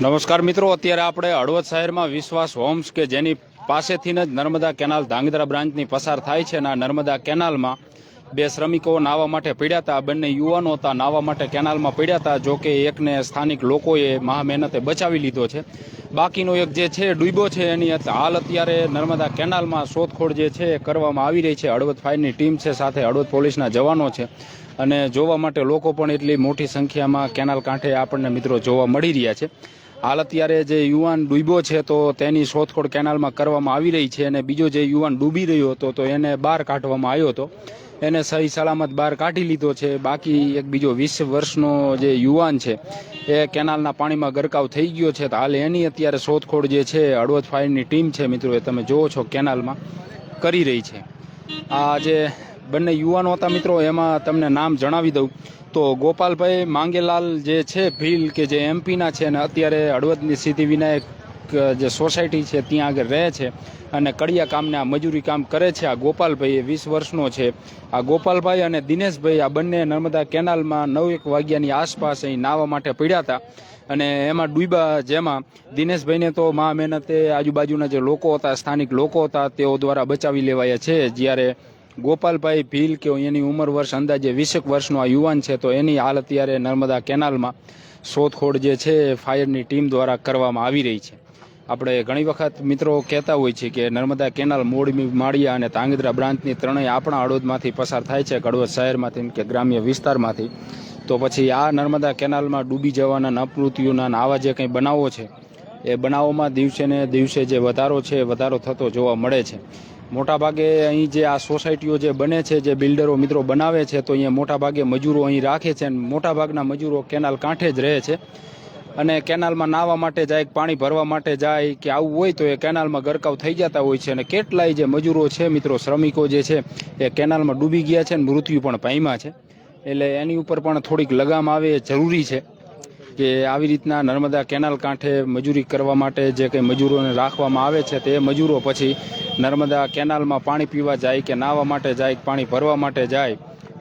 નમસ્કાર મિત્રો, અત્યારે આપણે હળવદ શહેરમાં વિશ્વાસ હોમ્સ કે જેની પાસેથી જ નર્મદા કેનાલ ધાંગધ્રા બ્રાન્ચની પસાર થાય છે અને નર્મદા કેનાલમાં બે શ્રમિકો નાહવા માટે પડ્યા હતા. બંને યુવાનો હતા નાહવા માટે કેનાલમાં પડ્યા હતા, જો કે એકને સ્થાનિક લોકોએ મહા મહેનતે બચાવી લીધો છે. બાકીનો એક જે છે, ડૂબ્યો છે, એની હાલ અત્યારે નર્મદા કેનાલમાં શોધખોળ જે છે કરવામાં આવી રહી છે. હળવદ ફાયરની ટીમ છે, સાથે હળવદ પોલીસના જવાનો છે. અને જોવા માટે લોકો પણ એટલી મોટી સંખ્યામાં કેનાલ કાંઠે આપણને મિત્રો જોવા મળી રહ્યા છે. હાલ અત્યારે જે યુવાન ડૂબ્યો છે, તો તેની શોધખોળ કેનાલમાં કરવામાં આવી રહી છે. અને બીજો જે યુવાન ડૂબી રહ્યો હતો, તો એને બહાર કાઢવામાં આવ્યો હતો. એને સહી સલામત બહાર કાઢી લીધો છે. બાકી એક બીજો વીસ વર્ષનો જે યુવાન છે, એ કેનાલના પાણીમાં ગરકાવ થઈ ગયો છે. તો હાલ એની અત્યારે શોધખોળ જે છે, હળવદ ફાયરની ટીમ છે મિત્રો, એ તમે જોવો છો કેનાલમાં કરી રહી છે. આ જે બંને યુવાનો હતા મિત્રો, એમાં તમને નામ જણાવી દઉં. તો ગોપાલભાઈ માંગેલાલ જે છે, ભીલ કે જે એમપીના છે, અને અત્યારે હળવદની સિદ્ધિ વિનાયક જે સોસાયટી છે, ત્યાં આગળ રહે છે અને કડિયા કામને આ મજૂરી કામ કરે છે. આ ગોપાલભાઈ એ વીસ વર્ષનો છે. આ ગોપાલભાઈ અને દિનેશભાઈ આ બંને નર્મદા કેનાલમાં નવ એક વાગ્યાની આસપાસ અહીં નાહવા માટે પડ્યા હતા. અને એમાં ડૂબા જેમાં દિનેશભાઈને તો મા મહેનતે આજુબાજુના જે લોકો હતા, સ્થાનિક લોકો હતા, તેઓ દ્વારા બચાવી લેવાયા છે. જ્યારે ગોપાલભાઈ ભીલ કે એની ઉંમર વર્ષ અંદાજે વીસેક વર્ષનો આ યુવાન છે, તો એની હાલ અત્યારે નર્મદા કેનાલમાં શોધખોળ જે છે એ ફાયરની ટીમ દ્વારા કરવામાં આવી રહી છે. આપણે ઘણી વખત મિત્રો કહેતા હોય છે કે નર્મદા કેનાલ મોડમી માળિયા અને તાંગધ્રા બ્રાન્ચની ત્રણેય આપણા હળવદમાંથી પસાર થાય છે હળવદ શહેરમાંથી કે ગ્રામ્ય વિસ્તારમાંથી. તો પછી આ નર્મદા કેનાલમાં ડૂબી જવાના અપમૃત્યુના આવા જે કંઈ બનાવો છે, એ બનાવોમાં દિવસે ને દિવસે જે વધારો છે એ વધારો થતો જોવા મળે છે. મોટાભાગે અહીં જે આ સોસાયટીઓ જે બને છે, જે બિલ્ડરો મિત્રો બનાવે છે, તો અહીંયા મોટાભાગે મજૂરો અહીં રાખે છે અને મોટાભાગના મજૂરો કેનાલ કાંઠે જ રહે છે. અને કેનાલમાં નાહવા માટે જાય, પાણી ભરવા માટે જાય કે આવું હોય તો એ કેનાલમાં ગરકાવ થઈ જતા હોય છે અને કેટલાય જે મજૂરો છે મિત્રો, શ્રમિકો જે છે, એ કેનાલમાં ડૂબી ગયા છે અને મૃત્યુ પણ પામ્યા છે. એટલે એની ઉપર પણ થોડીક લગામ આવે જરૂરી છે. કે આવી રીતના નર્મદા કેનાલ કાંઠે મજૂરી કરવા માટે જે કંઈ મજૂરોને રાખવામાં આવે છે તે મજૂરો પછી નર્મદા કેનાલમાં પાણી પીવા જાય કે નાહવા માટે જાય, પાણી ભરવા માટે જાય,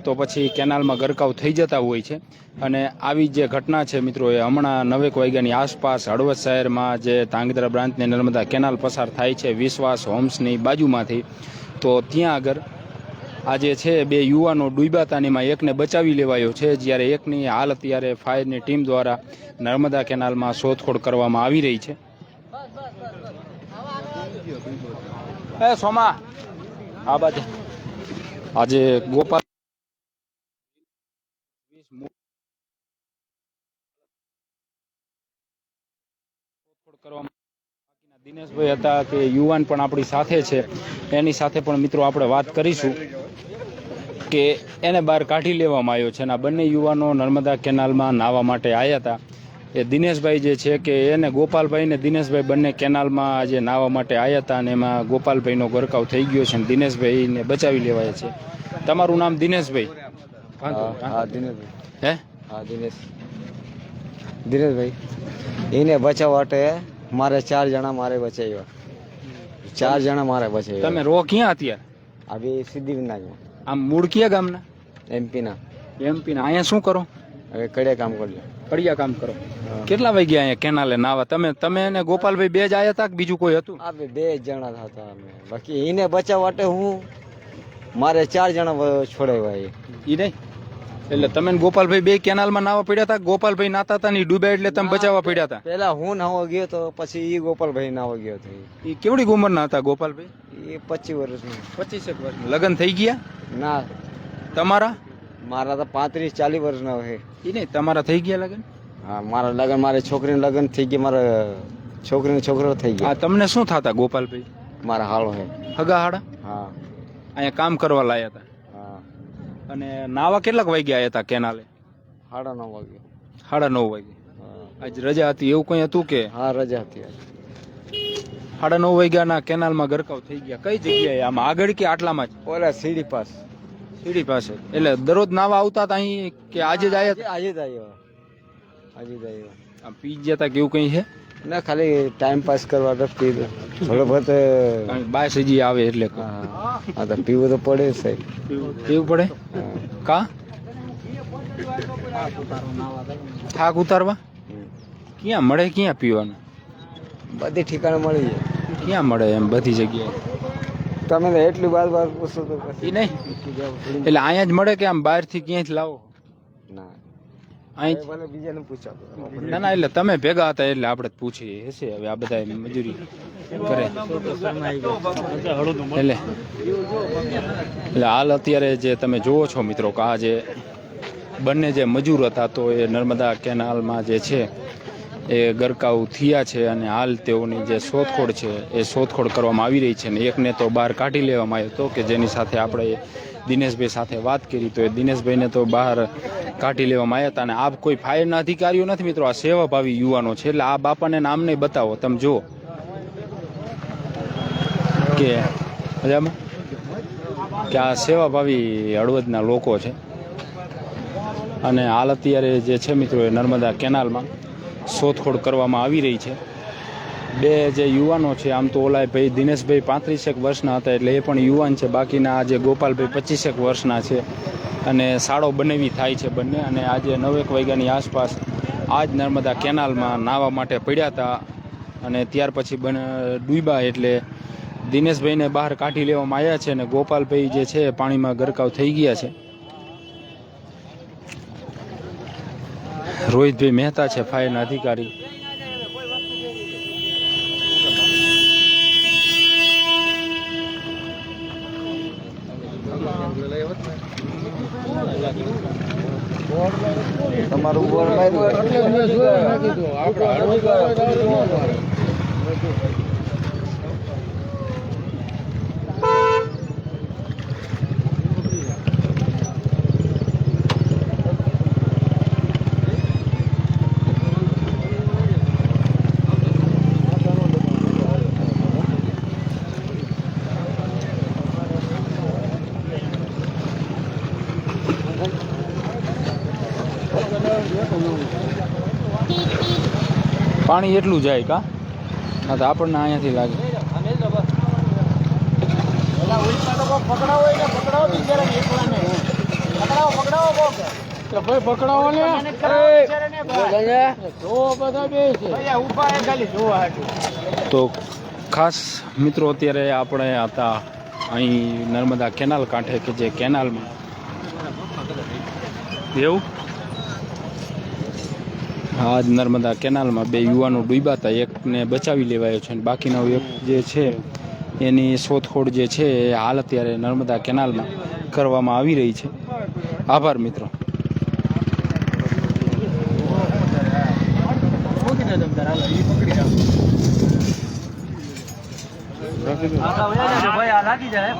તો પછી કેનાલમાં ગરકાવ થઈ જતા હોય છે. અને આવી જે ઘટના છે મિત્રો, એ હમણાં નવેક વાગ્યાની આસપાસ હળવદ શહેરમાં જે તાંગધ્રા બ્રાન્ચની નર્મદા કેનાલ પસાર થાય છે, વિશ્વાસ હોમ્સની બાજુમાંથી, તો ત્યાં આગળ આ જે છે બે યુવાનો ડૂબ્યા એમાં એકને બચાવી લેવાયો છે. જ્યારે એકની હાલ અત્યારે ફાયરની ટીમ દ્વારા નર્મદા કેનાલમાં શોધખોળ કરવામાં આવી રહી છે. સોમા, આ બાજુ. આજે ગોપાલ કરવામાં દિનેશભાઈ હતા કે યુવાન પણ આપણી સાથે છે. એની સાથે પણ મિત્રો આપણે વાત કરીશું કે એને બહાર કાઢી લેવામાં આવ્યો છે અને આ બંને યુવાનો નર્મદા કેનાલમાં નાહવા માટે આવ્યા હતા. એ દિનેશભાઈ જે છે કે એને ગોપાલભાઈ ને દિનેશભાઈ બંને કેનાલમાં આજે નાહવા માટે આવ્યા હતા અને એમાં ગોપાલભાઈનો ગરકાવ થઈ ગયો છે અને દિનેશભાઈને બચાવી લેવાયા છે. તમારું નામ દિનેશભાઈ? હા દિનેશભાઈ. હે? હા દિનેશ. દિનેશભાઈ. એને બચાવવા માટે મારે ચાર જણા મારે બચાવ્યા. ચાર જણા મારે બચાવ્યા. તમે રો ક્યાં અત્યારે? આવી સિદ્ધિવિનાયક આમ મૂળ ક્યાં ગામના? એમપીના. એમપી ના અહીંયા શું કરો? હવે કડિયા કામ કરજો. કડિયા કામ કરો. કેટલા વાગ્યા અહીંયા કેનાલે નાવા? તમે તમે અને ગોપાલભાઈ બે જ આવ્યા હતા કે બીજું કોઈ હતું? આ બે જણા હતા અમે. બાકી એને બચાવવા માટે હું મારે ચાર જણા છોડાવ્યા એ. નહીં? એટલે તમે ગોપાલભાઈ બે કેનાલમાં નાવા પડ્યા હતા? ગોપાલભાઈ નાતા હતા ને ડૂબ્યા એટલે તમે બચાવવા પડ્યા હતા? પેલા હું નાવા ગયો તો પછી ઈ ગોપાલભાઈ નાવા ગયો હતો એ કેવડી ઉંમરના હતા ગોપાલભાઈ? એ પચીસ વર્ષનું. પચીસેક વર્ષ લગ્ન થઈ ગયા? ના. તમારા? મારા તો પાંત્રીસ ચાલીસ વર્ષના હોય એ નહીં તમારા થઈ ગયા લગ્ન? હા મારા લગ્ન મારે છોકરીને લગ્ન થઈ ગયા મારા છોકરીનો છોકરો થઈ આ તમને શું થતા ગોપાલભાઈ? મારા હાળો હે. હગા હાડા? હા. અહીંયા કામ કરવા લાયા હતા. અને નાવા કેટલાક વાગ્યા હતા કેનાલે? સાડા નવ વાગે. સાડા નવ વાગે. આજ રજા હતી એવું કંઈ હતું કે? હા રજા હતી આજ. સાડા નવ વાગ્યાના કેનાલમાં ગરકાવ થઈ ગયા. કઈ જગ્યાએ? આમાં આગળ કે આટલામાં જ? ઓલા સીડી પાસ. સીડી પાસે. એટલે દરરોજ નાવા આવતા હતા અહીં કે આજે જ આયા? આજે જ આવ્યો આજે જ આવ્યો આમ પી ગયા હતા કે એવું કંઈ છે? ના ખાલી ટાઈમ પાસ કરવા તો પીધું થોડો બહુ બાય સજી આવે એટલે હા તો પીવું તો પડે સાહેબ. પીવું પડે? કા? થાક ઉતારવા. ક્યાં મળે ક્યાં પીવાનું? બધી ઠેકાણે મળી જાય. ક્યાં મળે એમ બધી જગ્યાએ? તમે તો એટલી બાર બાર પૂછો તો એ નહીં? એટલે અહીંયા જ મળે કે આમ બહારથી ક્યાંયથી લાવો? ના. અહીં બીજાને પૂછો ના ના એટલે તમે ભેગા હતા એટલે આપણે પૂછીએ હશે? હવે આ બધા મજૂરી કરે. એટલે એટલે હાલ અત્યારે જે તમે જુઓ છો મિત્રો કે આ જે બંને જે મજૂર હતા તો એ નર્મદા કેનાલમાં જે છે એ ગરકાવ થયા છે અને હાલ તેઓની જે શોધખોળ છે, એ શોધખોળ કરવામાં આવી રહી છે ને એકને તો બહાર કાઢી લેવામાં આવ્યો હતો કે જેની સાથે આપણે દિનેશભાઈ સાથે વાત કરી, તો એ દિનેશભાઈને તો બહાર કાઢી લેવામાં આવ્યા હતા અને આ કોઈ ફાયરના અધિકારીઓ નથી મિત્રો, આ સેવાભાવી યુવાનો છે એટલે આ બાપાને નામ નહીં બતાવો, તમે જુઓ. કે મજામાં? કે આ સેવાભાવી હળવદના લોકો છે. અને હાલ અત્યારે જે છે મિત્રો એ નર્મદા કેનાલમાં. શોધખોળ કરવામાં આવી રહી છે. બે જે યુવાનો છે, આમ તો ઓલા ભાઈ દિનેશભાઈ પાંત્રીસેક વર્ષના હતા એટલે એ પણ યુવાન છે. બાકીના આજે ગોપાલભાઈ પચીસેક વર્ષના છે અને શાળો બનેવી થાય છે બંને અને આજે નવેક વાગ્યાની આસપાસ આ જ નર્મદા કેનાલમાં નાહવા માટે પડ્યા હતા અને ત્યાર પછી બન ડૂબા એટલે દિનેશભાઈને બહાર કાઢી લેવામાં આવ્યા છે અને ગોપાલભાઈ જે છે પાણીમાં ગરકાવ થઈ ગયા છે. રોહિતભાઈ મહેતા છે ફાયરના અધિકારી. તમારું પાણી એટલું જાય કા? હા તો આપણને અહીંયાથી લાગે. તો ખાસ મિત્રો અત્યારે આપણે હતા અહીં નર્મદા કેનાલ કાંઠે કે જે કેનાલમાં. એવું? આ જ નર્મદા કેનાલમાં બે યુવાનો ડૂબ્યા હતા. એકને બચાવી લેવાયો છે અને બાકીનો એક જે છે, એની શોધખોળ જે છે, એ હાલ અત્યારે નર્મદા કેનાલમાં કરવામાં આવી રહી છે. આભાર, મિત્રો. લાગી જાય